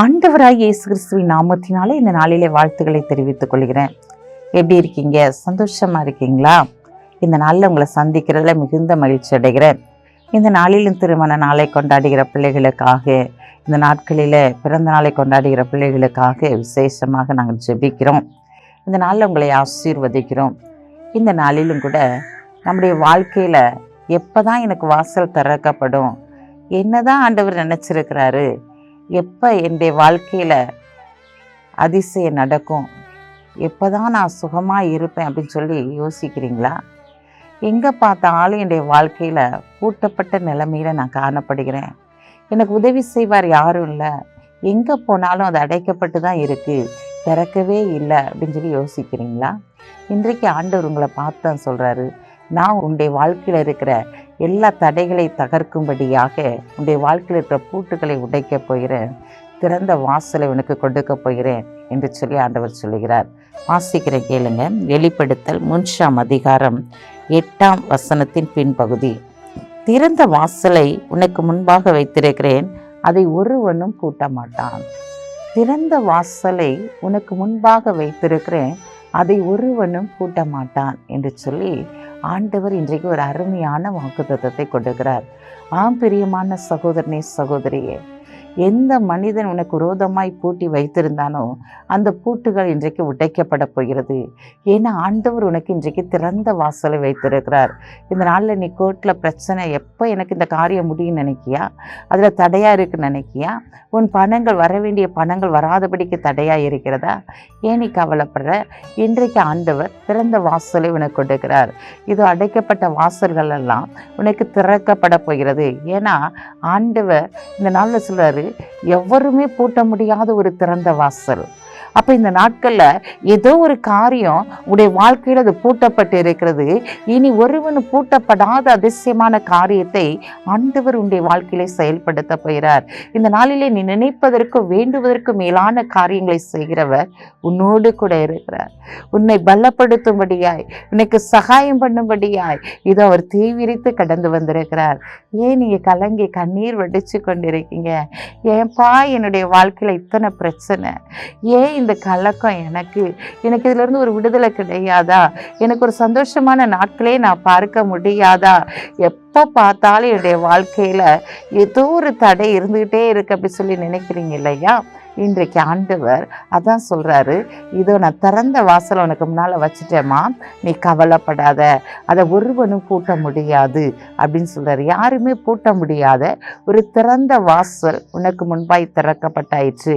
ஆண்டவராய் இயேசு கிறிஸ்துவின் நாமத்தினாலே இந்த நாளிலே வாழ்த்துக்களை தெரிவித்துக் கொள்கிறேன். எப்படி இருக்கீங்க? சந்தோஷமா இருக்கீங்களா? இந்த நாளில் உங்களை சந்திக்கிறதுல மிகுந்த மகிழ்ச்சி அடைகிறேன். இந்த நாளிலும் திருமண நாளை கொண்டாடுகிற பிள்ளைகளுக்காக இந்த நாட்களில் பிறந்த நாளை கொண்டாடுகிற பிள்ளைகளுக்காக விசேஷமாக நாங்கள் ஜெபிக்கிறோம். இந்த நாளில் உங்களை ஆசீர்வதிக்கிறோம். இந்த நாளிலும் கூட நம்முடைய வாழ்க்கையில் எப்போ தான் எனக்கு வாசல் திறக்கப்படும்? என்ன தான் ஆண்டவர் நினச்சிருக்கிறாரு? எப்போ என்னுடைய வாழ்க்கையில் அதிசயம் நடக்கும்? எப்போ தான் நான் சுகமாக இருப்பேன் அப்படின்னு சொல்லி யோசிக்கிறீங்களா? எங்கே பார்த்தாலும் என்னுடைய வாழ்க்கையில் பூட்டப்பட்ட நிலைமையில் நான் காணப்படுகிறேன். எனக்கு உதவி செய்வார் யாரும் இல்லை. எங்கே போனாலும் அது அடைக்கப்பட்டு தான் இருக்குது திறக்கவே இல்லை அப்படின்னு சொல்லி யோசிக்கிறீங்களா? இன்றைக்கு ஆண்டவர் உங்களை பார்த்து தான் சொல்கிறாரு நான் உன்னுடைய வாழ்க்கையில் இருக்கிற எல்லா தடைகளை தகர்க்கும்படியாக உன்னுடைய வாழ்க்கையில் இருக்கிற பூட்டுகளை உடைக்கப் போகிறேன். திறந்த வாசலை உனக்கு கொடுக்க போகிறேன் என்று சொல்லி ஆண்டவர் சொல்லுகிறார். வாசிக்கிற கேளுங்க. வெளிப்படுத்தல் மூன்றாம் அதிகாரம் எட்டாம் வசனத்தின் பின்பகுதி. திறந்த வாசலை உனக்கு முன்பாக வைத்திருக்கிறேன். அதை ஒருவனும் கூட்ட மாட்டான் திறந்த வாசலை உனக்கு முன்பாக வைத்திருக்கிறேன். அதை ஒருவனும் கூட்ட மாட்டான் என்று சொல்லி ஆண்டவர் இன்றைக்கு ஒரு அருமையான வாக்குத்தத்தை கொடுக்கிறார். ஆம் பிரியமான சகோதரனே சகோதரியே எந்த மனிதன் உனக்கு விரோதமாய் பூட்டி வைத்திருந்தானோ அந்த பூட்டுகள் இன்றைக்கு உடைக்கப்பட போகிறது. ஏன்னா ஆண்டவர் உனக்கு இன்றைக்கு திறந்த வாசலை வைத்திருக்கிறார். இந்த நாளில் நீ கோர்ட்டில் பிரச்சனை எப்போ எனக்கு இந்த காரியம் முடியும்னு நினைக்கியா? அதில் தடையாக இருக்குன்னு நினைக்கியா? உன் பணங்கள் வர வேண்டிய பணங்கள் வராதபடிக்கு தடையாக இருக்கிறதா? ஏன் நீ கவலைப்படுற? இன்றைக்கு ஆண்டவர் திறந்த வாசலை உனக்கு கொடுக்கிறார். இது அடைக்கப்பட்ட வாசல்கள் எல்லாம் உனக்கு திறக்கப்பட போகிறது. ஏன்னா ஆண்டவர் இந்த நாளில் சொல்கிறாரு எவருமே பூட்ட முடியாத ஒரு திறந்த வாசல். அப்போ இந்த நாட்களில் ஏதோ ஒரு காரியம் உடைய வாழ்க்கையில் அது பூட்டப்பட்டு இருக்கிறது. இனி ஒருவன் பூட்டப்படாத அதிசயமான காரியத்தை ஆண்டவர் உன்னுடைய வாழ்க்கையிலே செயல்படுத்த போகிறார். இந்த நாளிலே நீ நினைப்பதற்கும் வேண்டுவதற்கும் மேலான காரியங்களை செய்கிறவர் உன்னோடு கூட இருக்கிறார். உன்னை பலப்படுத்தும்படியாய் உனக்கு சகாயம் பண்ணும்படியாய் இதை அவர் தீவிரித்து கடந்து வந்திருக்கிறார். ஏன் நீங்கள் கலங்கி கண்ணீர் வடித்து கொண்டிருக்கீங்க? ஏன்பா என்னுடைய வாழ்க்கையில் இத்தனை பிரச்சனை? ஏன் இந்த கலக்கம் எனக்கு. எனக்கு இதிலிருந்து ஒரு விடுதலை கிடையாதா? எனக்கு ஒரு சந்தோஷமான நாட்களே நான் பார்க்க முடியாதா? எப்போ பார்த்தாலும் என்னுடைய வாழ்க்கையில் ஏதோ ஒரு தடை இருந்துக்கிட்டே இருக்கு அப்படி சொல்லி நினைக்கிறீங்க இல்லையா? இன்றைக்கு ஆண்டவர் அதான் சொல்கிறாரு இதோ நான் திறந்த வாசல் உனக்கு முன்னால் வச்சுட்டேம்மா நீ கவலைப்படாத அதை ஒருவனும் பூட்ட முடியாது அப்படின்னு சொல்கிறாரு யாருமே பூட்ட முடியாத ஒரு திறந்த வாசல் உனக்கு முன்பாய் திறக்கப்பட்டாயிற்று.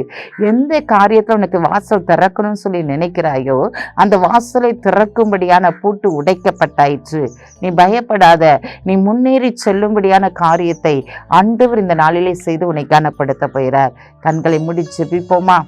எந்த காரியத்தில் உனக்கு வாசல் திறக்கணும்னு சொல்லி நினைக்கிறாயோ அந்த வாசலை திறக்கும்படியான பூட்டு உடைக்கப்பட்டாயிற்று. நீ பயப்படாத நீ முன்னேறி செல்லும்படியான காரியத்தை ஆண்டவர் இந்த நாளிலே செய்து உன்னை கனப்படுத்த போகிறார். கண்களை people ma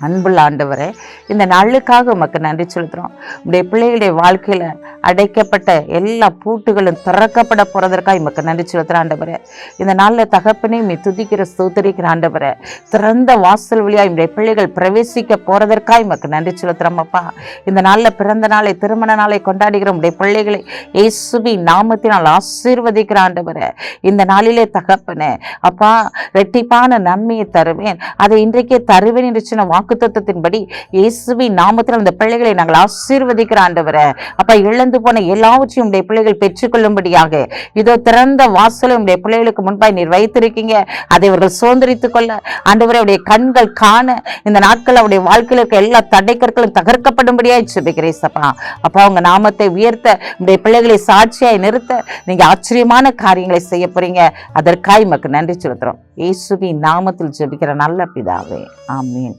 அன்புள்ள ஆண்டவரே இந்த நாளுக்காக உமக்கு நன்றி செலுத்துகிறோம் உடைய பிள்ளைகளுடைய வாழ்க்கையில் அடைக்கப்பட்ட எல்லா பூட்டுகளும் திறக்கப்பட போகிறதற்காக உமக்கு நன்றி செலுத்துகிற ஆண்டவரே. இந்த நாளில் தகப்பனே நீ துதிக்கிற ஸ்தோத்தரிக்கிற ஆண்டவரே. திறந்த வாசல் வழியாக என்னுடைய பிள்ளைகள் பிரவேசிக்க போகிறதற்காக உமக்கு நன்றி செலுத்துகிறோமப்பா இந்த நாளில் பிறந்த நாளை திருமண நாளை கொண்டாடுகிற உடைய பிள்ளைகளை இயேசுபி நாமத்தினால் ஆசீர்வதிக்கிற ஆண்டவரே. இந்த நாளிலே தகப்பனே அப்பா ரெட்டிப்பான நன்மையை தருவேன். அதை இன்றைக்கே தருவேன் என்று சொன்ன வாக்குத்தத்தத்தின்படி இயேசுவின் நாமத்தில் அந்த பிள்ளைகளை நாங்கள் ஆசீர்வதிக்கிற ஆண்டவரை. அப்பா இழந்து போன எல்லாவற்றையும் உடைய பிள்ளைகள் பெற்றுக்கொள்ளும்படியாக இதோ திறந்த வாசலை உடைய பிள்ளைகளுக்கு முன்பாய் நீர் வைத்திருக்கீங்க. அதை அவர்கள் சுதந்திரித்துக் கொள்ள ஆண்டவரை அவருடைய கண்கள் காண இந்த நாட்கள் அவருடைய வாழ்க்கையில் இருக்க எல்லா தடைக்கற்களும் தகர்க்கப்படும்படியாய் சுபிக்கிறேன் சப்பா அப்பா உங்க நாமத்தை உயர்த்த உடைய பிள்ளைகளை சாட்சியாய் நிறுத்த நீங்க ஆச்சரியமான காரியங்களை செய்ய போறீங்க. அதற்காய் மக்கு நன்றி செலுத்துறோம். இயேசுவின் நாமத்தில் ஜெபிக்கிற நல்ல பிதாவே. ஆமீன்.